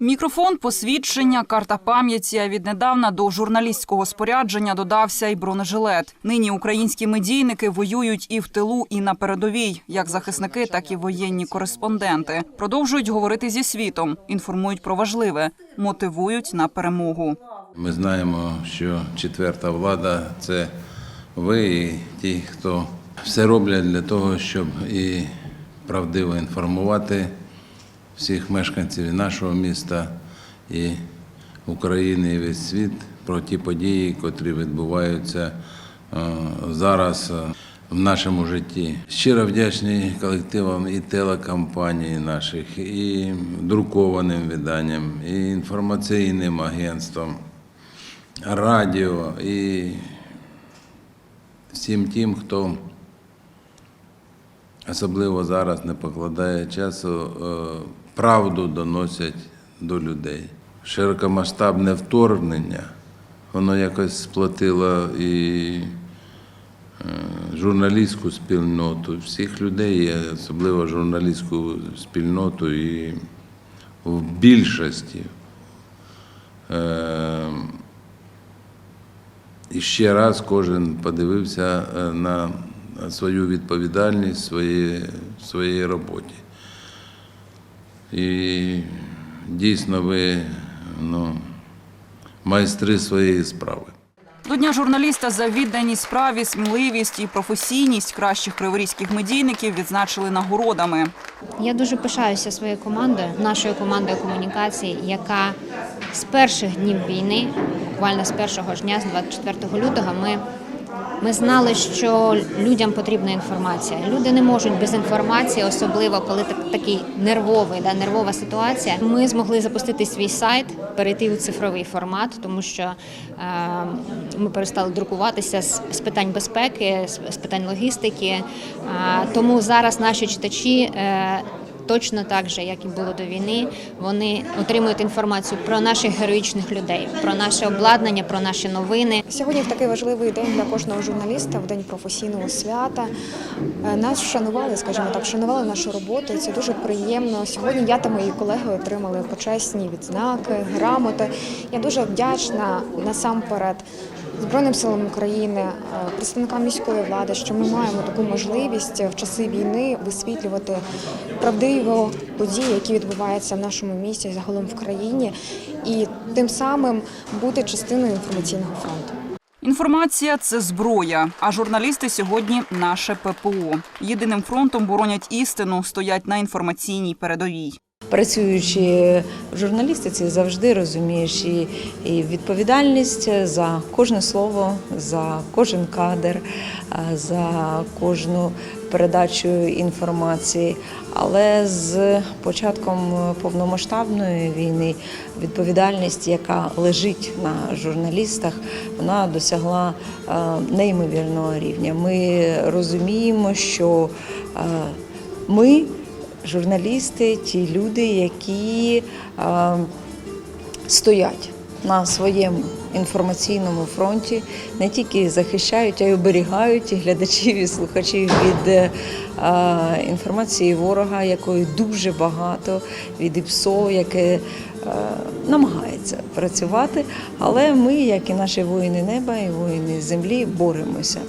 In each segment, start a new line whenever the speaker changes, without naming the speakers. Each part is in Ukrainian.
Мікрофон, посвідчення, карта пам'яті. А віднедавна до журналістського спорядження додався й бронежилет. Нині українські медійники воюють і в тилу, і на передовій, як захисники, так і воєнні кореспонденти. Продовжують говорити зі світом, інформують про важливе, мотивують на перемогу.
Ми знаємо, що четверта влада це ви і ті, хто все роблять для того, щоб і правдиво інформувати всіх мешканців нашого міста і України і весь світ про ті події, котрі відбуваються е, зараз е, в нашому житті. Щиро вдячні колективам і телекомпаній наших, і друкованим виданням, і інформаційним агентствам, радіо і всім тим, хто особливо зараз не покладає часу, е, правду доносять до людей. Широкомасштабне вторгнення, воно якось сплотило і е, журналістську спільноту, всіх людей, особливо журналістську спільноту і в більшості. Е, і ще раз кожен подивився на свою відповідальність в своїй, в своїй роботі. І дійсно ви ну, майстри своєї справи.
До дня журналіста за відданість справі, сміливість і професійність кращих криворізьких медійників відзначили нагородами.
Я дуже пишаюся своєю командою, нашою командою комунікації, яка з перших днів війни, буквально з першого ж дня, з 24 лютого, ми, ми знали, що людям потрібна інформація. Люди не можуть без інформації, особливо коли так, такий нервовий, да, нервова ситуація. Ми змогли запустити свій сайт, перейти у цифровий формат, тому що е, ми перестали друкуватися з, з питань безпеки, з, з питань логістики. Е, тому зараз наші читачі. Е, Точно так же, як і було до війни, вони отримують інформацію про наших героїчних людей, про наше обладнання, про наші новини.
Сьогодні такий важливий день для кожного журналіста, в день професійного свята. Е, Нас вшанували, скажімо так, вшанували нашу роботу. Це дуже приємно. Сьогодні я та мої колеги отримали почесні відзнаки, грамоти. Я дуже вдячна насамперед Збройним силам України, е, представникам міської влади, що ми маємо таку можливість в часи війни висвітлювати правдиво події, які відбуваються в нашому місті, загалом в країні, і тим самим бути частиною інформаційного фронту.
Інформація це зброя. А журналісти сьогодні наше ППО. Єдиним фронтом боронять істину, стоять на інформаційній передовій.
Працюючи в журналістиці, завжди розумієш і, відповідальність за кожне слово, за кожен кадр, за кожну передачу інформації. Але з початком повномасштабної війни відповідальність, яка лежить на журналістах, вона досягла е, неймовірного рівня. Ми розуміємо, що е, ми журналісти, ті люди, які е, стоять на своєму інформаційному фронті, не тільки захищають, а й оберігають і глядачів і слухачів від е, інформації ворога, якої дуже багато, від ІПСО, яке е, намагається працювати. Але ми, як і наші воїни неба і воїни землі, боремося.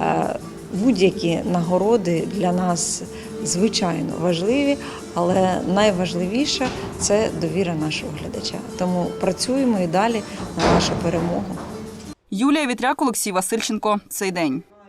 Е, Будь-які нагороди для нас звичайно важливі, але найважливіше це довіра нашого глядача. Тому працюємо і далі на нашу перемогу.
Юлія Вітряк, Олексій Васильченко. Цей день.